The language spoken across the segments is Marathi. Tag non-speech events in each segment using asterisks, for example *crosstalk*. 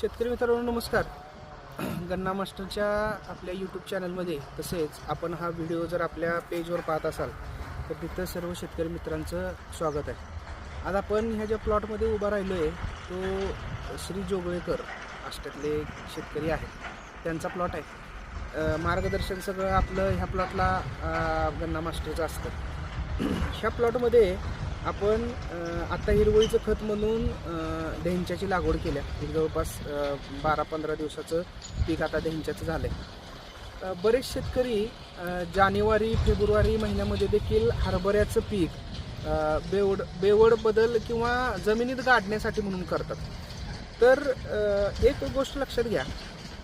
शेतकरी मित्रांनो नमस्कार. *clears throat* गन्ना मास्टरच्या आपल्या यूट्यूब चॅनलमध्ये तसेच आपण हा व्हिडिओ जर आपल्या पेजवर पाहत असाल तर तिथं सर्व शेतकरी मित्रांचं स्वागत आहे. आज आपण ह्या ज्या प्लॉटमध्ये उभा राहिलो आहे तो श्री जोगळेकर अष्टातले शेतकरी आहेत. त्यांचा प्लॉट आहे. मार्गदर्शन सगळं आपलं ह्या प्लॉटला गन्ना मास्टरचं असतं. *clears throat* ह्या प्लॉटमध्ये आपण आता हिरवळीचं खत म्हणून अं, लागवड केल्या म्हणजे जवळपास बारा पंधरा दिवसाचं पीक आता देंच्याचं झालं आहे बरेच शेतकरी जानेवारी फेब्रुवारी महिन्यामध्ये देखील हरभऱ्याचं पीक बेवड बेवड बदल किंवा जमिनीत गाडण्यासाठी म्हणून करतात. तर एक गोष्ट लक्षात घ्या.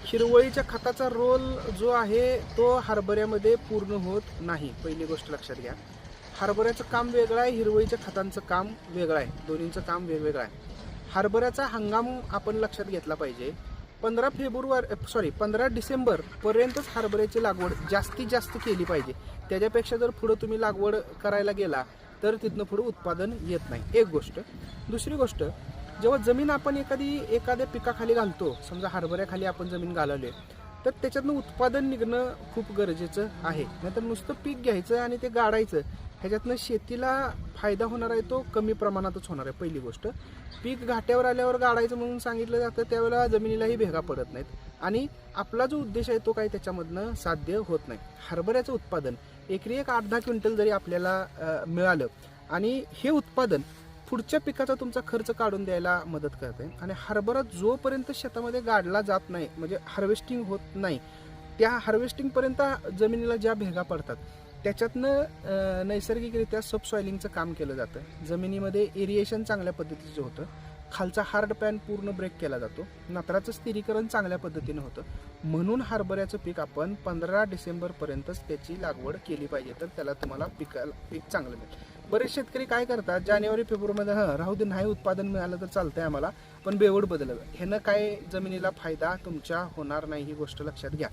हिरवळीच्या खताचा रोल जो आहे तो हरभऱ्यामध्ये पूर्ण होत नाही. पहिली गोष्ट लक्षात घ्या. हरभऱ्याचं काम वेगळं आहे हिरवळीच्या खतांचं काम वेगळं आहे. दोन्हीचं काम वेगवेगळं आहे. हरभऱ्याचा हंगाम आपण लक्षात घेतला पाहिजे. पंधरा फेब्रुवारी सॉरी पंधरा डिसेंबरपर्यंतच हरभऱ्याची लागवड जास्तीत जास्त केली पाहिजे. त्याच्यापेक्षा जर पुढं तुम्ही लागवड करायला गेला तर तिथनं पुढं उत्पादन येत नाही. एक गोष्ट. दुसरी गोष्ट जेव्हा जमीन आपण एखादी एखाद्या पिकाखाली घालतो समजा हरभऱ्याखाली आपण जमीन घालवली तर त्याच्यातनं उत्पादन निघणं खूप गरजेचं आहे. नाहीतर नुसतं पीक घ्यायचं आणि ते गाडायचं. ह्याच्यातनं शेतीला फायदा होणार आहे तो कमी प्रमाणातच होणार आहे पहिली गोष्ट. पीक घाट्यावर आल्यावर गाडायचं म्हणून सांगितलं जातं त्यावेळेला जमिनीलाही भेगा पडत नाहीत. आणि आपला जो उद्देश आहे तो काही त्याच्यामधनं साध्य होत नाही. हरभऱ्याचं उत्पादन एकरी एक आठ दहा क्विंटल जरी आपल्याला मिळालं आणि हे उत्पादन पुढच्या पिकाचा तुमचा खर्च काढून द्यायला मदत करते. आणि हरभरा जोपर्यंत शेतामध्ये गाडला जात नाही म्हणजे हार्वेस्टिंग होत नाही त्या हार्वेस्टिंगपर्यंत जमिनीला ज्या भेगा पडतात त्याच्यातनं नैसर्गिकरित्या सबसॉइलिंगचं काम केलं जातं. जमिनीमध्ये एरिएशन चांगल्या पद्धतीचं होतं खालचा हार्ड पॅन पूर्ण ब्रेक केला जातो. नत्राचं स्थिरीकरण चांगल्या पद्धतीनं होतं. म्हणून हरभऱ्याचं पीक आपण पंधरा डिसेंबरपर्यंतच त्याची लागवड केली पाहिजे. तर त्याला तुम्हाला पिकाला पीक चांगलं मिळेल. बरेच शेतकरी काय करतात जानेवारी फेब्रुवारीमध्ये हां राहू दे नाही उत्पादन मिळालं तर चालतंय आम्हाला पण बेवड बदललं. ह्यानं काय जमिनीला फायदा तुमच्या होणार नाही ही गोष्ट लक्षात घ्या.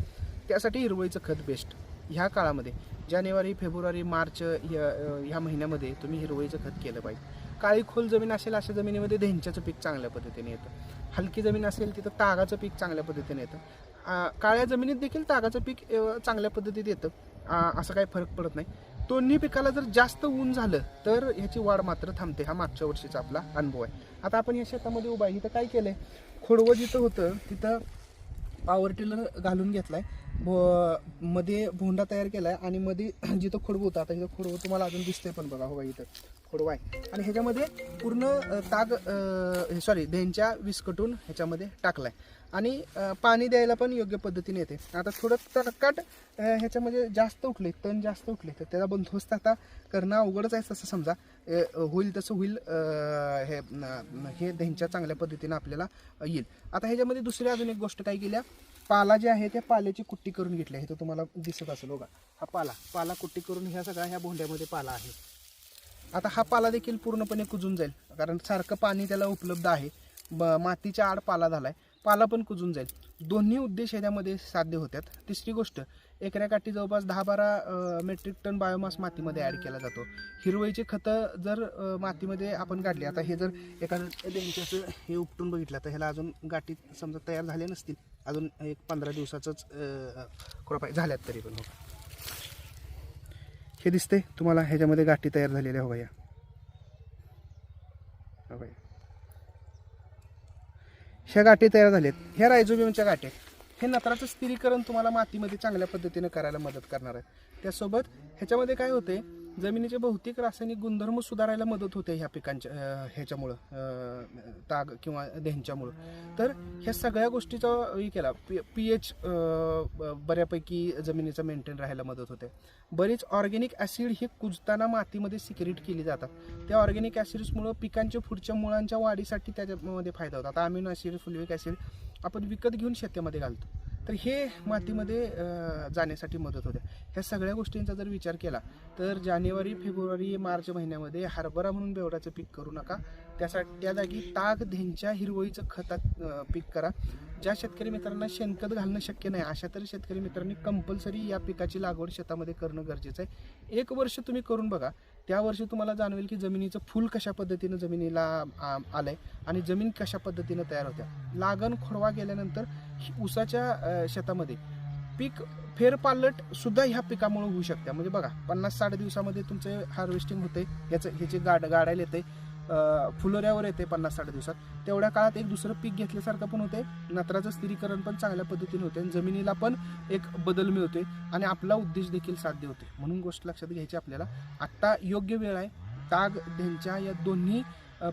त्यासाठी हिरवळीचं खत बेस्ट ह्या काळामध्ये जानेवारी फेब्रुवारी मार्च ह्या ह्या महिन्यामध्ये तुम्ही हिरवळीचं खत केलं पाहिजे. काळी खोल जमीन असेल अशा जमिनीमध्ये धेंच्याचं पीक चांगल्या पद्धतीने येतं. हलकी जमीन असेल तिथं तागाचं पीक चांगल्या पद्धतीने येतं. काळ्या जमिनीत देखील तागाचं पीक चांगल्या पद्धतीत येतं. असं काही फरक पडत नाही. दोन्ही पिकाला जर जास्त ऊन झालं तर ह्याची वाढ मात्र थांबते. हा मागच्या वर्षीचा आपला अनुभव आहे. आता आपण या शेतामध्ये उभा आहे. इथं काय केलंय? खोडवं जिथं होतं तिथं पॉवर टिलर घालून घेतलाय. भो- मध्ये भोंडा तयार केलाय आणि मध्ये *clears throat* जिथं खोडवं होतं आता इथं खोडवं तुम्हाला अजून दिसतंय पण बघा हो इथं खोडवा आहे. आणि ह्याच्यामध्ये पूर्ण ताग सॉरी धेंच्या विस्कटून ह्याच्यामध्ये टाकलाय. आणि पाणी द्यायला पण योग्य पद्धतीने येते. आता थोडं तडकाट ह्याच्यामध्ये जास्त उठले तण जास्त उठले तर त्याचा बंदोबस्त आता करणं अवघडच आहे तसं समजा. होईल तसं होईल हे हे ध्यांच्या चांगल्या पद्धतीनं आपल्याला येईल. आता ह्याच्यामध्ये दुसरी अजून एक गोष्ट काय केल्या? पाला जे आहे त्या पाल्याची कुट्टी करून घेतली आहे. तो तुम्हाला दिसत असेल बघा. हा पाला पाला कुट्टी करून ह्या सगळ्या ह्या भोंड्यामध्ये पाला आहे. आता हा पाला देखील पूर्णपणे कुजून जाईल. कारण सारखं पाणी त्याला उपलब्ध आहे. ब मातीच्या आड पाला झाला आहे पाला पण कुजून जाईल. दोन्ही उद्देश याच्यामध्ये साध्य होतात तिसरी गोष्ट एकऱ्याकाठी जवळपास दहा बारा मेट्रिक टन बायोमास मातीमध्ये ॲड केला जातो. हिरवळीचे खतं जर मातीमध्ये आपण गाडली आता हे जर एखादं देंच्याचं हे उपटून बघितलं तर ह्याला अजून गाठी समजा तयार झाले नसतील अजून एक पंधरा दिवसाचंच क्रॉप आहे झाल्यात तरी पण हो. हे दिसते तुम्हाला ह्याच्यामध्ये गाठी तयार झालेल्या हो या हो बाया. ह्या गाठी तयार झाल्यात. ह्या रायझोबियमच्या गाठी हे नत्राचं स्थिरीकरण तुम्हाला मातीमध्ये चांगल्या पद्धतीने करायला मदत करणार आहे. त्यासोबत ह्याच्यामध्ये काय होते जमिनीचे भौतिक रासायनिक गुणधर्म सुधारायला मदत होते ह्या पिकांच्या ह्याच्यामुळं ताग किंवा देह्यांच्यामुळं. तर ह्या सगळ्या गोष्टीचा हे केला. पी पी एच बऱ्यापैकी जमिनीचं मेंटेन राहायला मदत होते. बरीच ऑर्गॅनिक ॲसिड हे कुजताना मातीमध्ये सिक्रेट केली जातात. त्या ऑर्गॅनिक ॲसिड्समुळं पिकांच्या पुढच्या मुळांच्या वाढीसाठी त्याच्यामध्ये फायदा होता आता अमिनो ॲसिड फुलविक ॲसिड आपण विकत घेऊन शेतामध्ये घालतो. तर हे मातीमध्ये जाण्यासाठी मदत होते. ह्या सगळ्या गोष्टींचा जर विचार केला तर जानेवारी फेब्रुवारी मार्च महिन्यामध्ये हरभरा म्हणून बेवडाचं पीक करू नका. त्यासाठी त्या जागी ताग धेंच्या हिरवळीचं खतात पीक करा. ज्या शेतकरी मित्रांना शेणखत घालणं शक्य नाही अशा तरी शेतकरी मित्रांनी कंपल्सरी या पिकाची लागवड शेतामध्ये करणं गरजेचं आहे. एक वर्ष तुम्ही करून बघा त्या वर्षी तुम्हाला जाणवेल की जमिनीचं फुल कशा पद्धतीनं जमिनीला आलं आलंय आणि जमीन कशा पद्धतीनं तयार होत्या. लागण खोडवा गेल्यानंतर ऊसाच्या शेतामध्ये पीक फेरपालट सुद्धा ह्या पिकामुळे होऊ शकते म्हणजे बघा पन्नास साठ दिवसामध्ये तुमचे हार्वेस्टिंग होते ह्याचं ह्याचे गाड गाडायला येते फुलोऱ्यावर येते पन्नास साठ दिवसात. तेवढ्या काळात एक दुसरं पीक घेतल्यासारखं पण होते. नत्राचं स्थिरीकरण पण चांगल्या पद्धतीने होते आणि जमिनीला पण एक बदल मिळतोय आणि आपला उद्देश देखील साध्य होते म्हणून गोष्ट लक्षात घ्यायची आपल्याला. आत्ता योग्य वेळ आहे. ताग ध्यांच्या या दोन्ही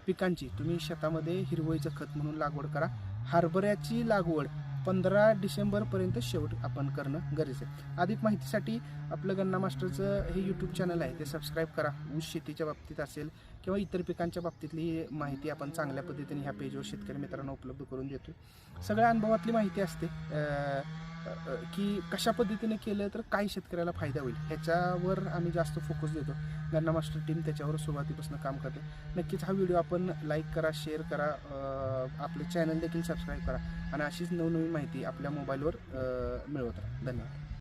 पिकांची तुम्ही शेतामध्ये हिरवळीचं खत म्हणून लागवड करा. हरभऱ्याची लागवड पंधरा डिसेंबरपर्यंत शेवट आपण करणं गरजेचं आहे. अधिक माहितीसाठी आपलं गन्ना मास्टरचं हे यूट्यूब चॅनल आहे. ते सबस्क्राईब करा. ऊस शेतीच्या बाबतीत असेल किंवा इतर पिकांच्या बाबतीतली माहिती आपण चांगल्या पद्धतीने ह्या पेजवर शेतकरी मित्रांना उपलब्ध करून देतो. सगळ्या अनुभवातली माहिती असते. की कशा पद्धतीने केलं तर काही शेतकऱ्याला फायदा होईल ह्याच्यावर आम्ही जास्त फोकस देतो. गन्ना मास्टर टीम त्याच्यावर सुरुवातीपासून काम करते. नक्कीच हा व्हिडिओ आपण लाईक करा शेअर करा आपलं चॅनल देखील सबस्क्राईब करा आणि अशीच नवनवीन माहिती आपल्या मोबाईलवर मिळवत राहा. धन्यवाद.